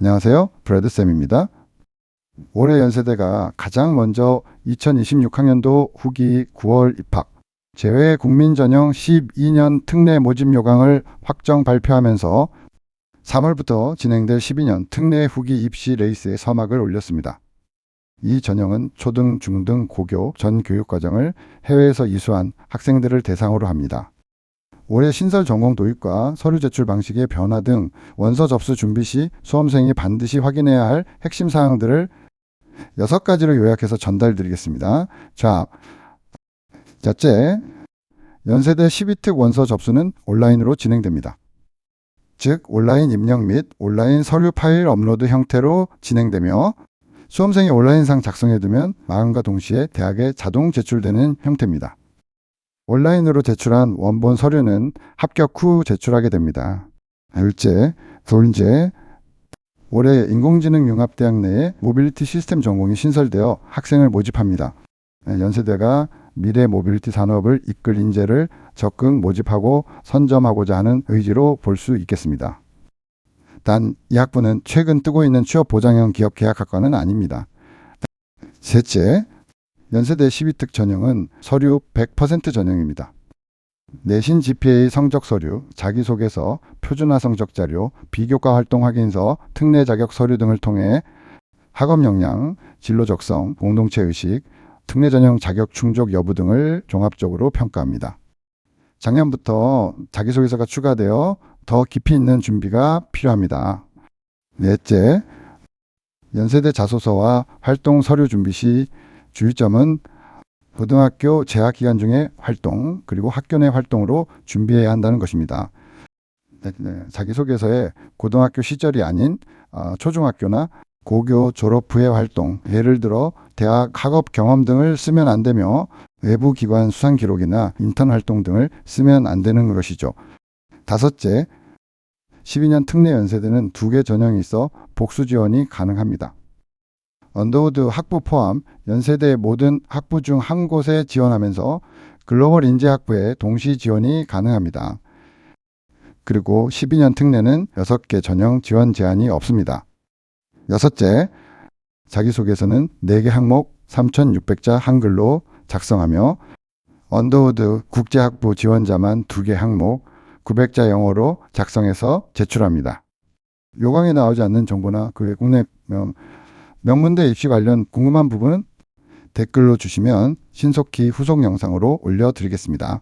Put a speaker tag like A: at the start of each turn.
A: 안녕하세요. 브래드쌤입니다. 올해 연세대가 가장 먼저 2026학년도 후기 9월 입학, 제외 국민 전형 12년 특례 모집 요강을 확정 발표하면서 3월부터 진행될 12년 특례 후기 입시 레이스에 서막을 올렸습니다. 이 전형은 초등, 중등, 고교 전 교육과정을 해외에서 이수한 학생들을 대상으로 합니다. 올해 신설 전공 도입과 서류 제출 방식의 변화 등 원서 접수 준비 시 수험생이 반드시 확인해야 할 핵심 사항들을 여섯 가지로 요약해서 전달드리겠습니다. 자, 첫째, 연세대 12특 원서 접수는 온라인으로 진행됩니다. 즉, 온라인 입력 및 온라인 서류 파일 업로드 형태로 진행되며 수험생이 온라인상 작성해두면 마감과 동시에 대학에 자동 제출되는 형태입니다. 온라인으로 제출한 원본 서류는 합격 후 제출하게 됩니다. 둘째, 둘째, 올해 인공지능 융합대학 내에 모빌리티 시스템 전공이 신설되어 학생을 모집합니다. 네, 연세대가 미래 모빌리티 산업을 이끌 인재를 적극 모집하고 선점하고자 하는 의지로 볼 수 있겠습니다. 단, 이 학부는 최근 뜨고 있는 취업 보장형 기업 계약학과는 아닙니다. 셋째, 연세대 12특 전형은 서류 100% 전형입니다. 내신 GPA 성적 서류, 자기소개서, 표준화 성적 자료, 비교과 활동 확인서, 특례 자격 서류 등을 통해 학업 역량, 진로 적성, 공동체 의식, 특례 전형 자격 충족 여부 등을 종합적으로 평가합니다. 작년부터 자기소개서가 추가되어 더 깊이 있는 준비가 필요합니다. 넷째, 연세대 자소서와 활동 서류 준비 시 주의점은 고등학교 재학 기간 중에 활동 그리고 학교 내 활동으로 준비해야 한다는 것입니다. 네, 네, 자기소개서에 고등학교 시절이 아닌 어, 초중학교나 고교 졸업 후의 활동, 예를 들어 대학 학업 경험 등을 쓰면 안 되며 외부 기관 수상 기록이나 인턴 활동 등을 쓰면 안 되는 것이죠. 다섯째, 12년 특례 연세대는 두 개 전형이 있어 복수 지원이 가능합니다. 언더우드 학부 포함 연세대 모든 학부 중 한 곳에 지원하면서 글로벌 인재 학부에 동시 지원이 가능합니다. 그리고 12년 특례는 6개 전형 지원 제한이 없습니다. 여섯째, 자기소개서는 4개 항목 3,600자 한글로 작성하며 언더우드 국제학부 지원자만 2개 항목 900자 영어로 작성해서 제출합니다. 요강에 나오지 않는 정보나 그 국내 명, 명문대 입시 관련 궁금한 부분은 댓글로 주시면 신속히 후속 영상으로 올려드리겠습니다.